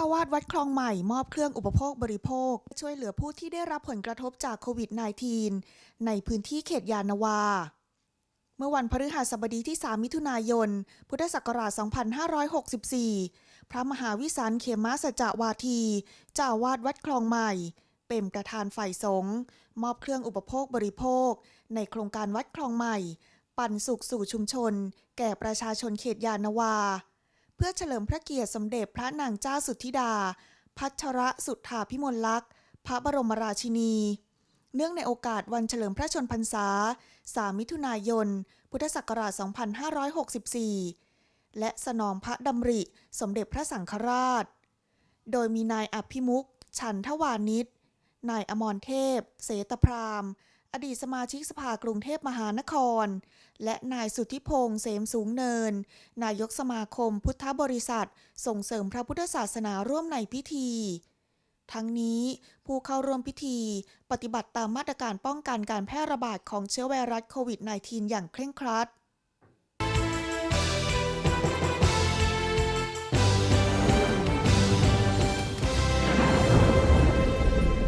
จ้าวาดวัดคลองใหม่มอบเครื่องอุปโภคบริโภค ช่วยเหลือผู้ที่ได้รับผลกระทบจากโควิด -19 ในพื้นที่เขตยานาวา เมื่อวันพฤหัสบดีที่ 3 มิถุนายน พุทธศักราช 2564 พระมหาวิสารเขมาสจวาทีเจ้าวาดวัดคลองใหม่ เป็นประธานฝ่ายสงฆ์มอบเครื่องอุปโภคบริโภค ในโครงการวัดคลองใหม่ ปันสุขสู่ชุมชน แก่ประชาชนเขตยานาวา เพื่อเฉลิมพระเกียรติสมเด็จพระนางเจ้าสุทธิดา พัชรสุทธาพิมลลักษณ์ พระบรมราชินี เนื่องในโอกาสวันเฉลิมพระชนพรรษา 3 มิถุนายน พุทธศักราช 2564 และสนองพระดำริสมเด็จพระสังฆราช โดยมีนายอภิมุข ฉันทวานิชนายอมรเทพ เสตพราม อดีตสมาชิกสภากรุงเทพมหานคร และนายสุทธิพงษ์เสมสูงเนิน นายกสมาคมพุทธบริษัท ส่งเสริมพระพุทธศาสนาร่วมในพิธี ทั้งนี้ผู้เข้าร่วมพิธี ปฏิบัติตามมาตรการป้องกันการแพร่ระบาดของเชื้อไวรัสโควิด -19 อย่างเคร่งครัด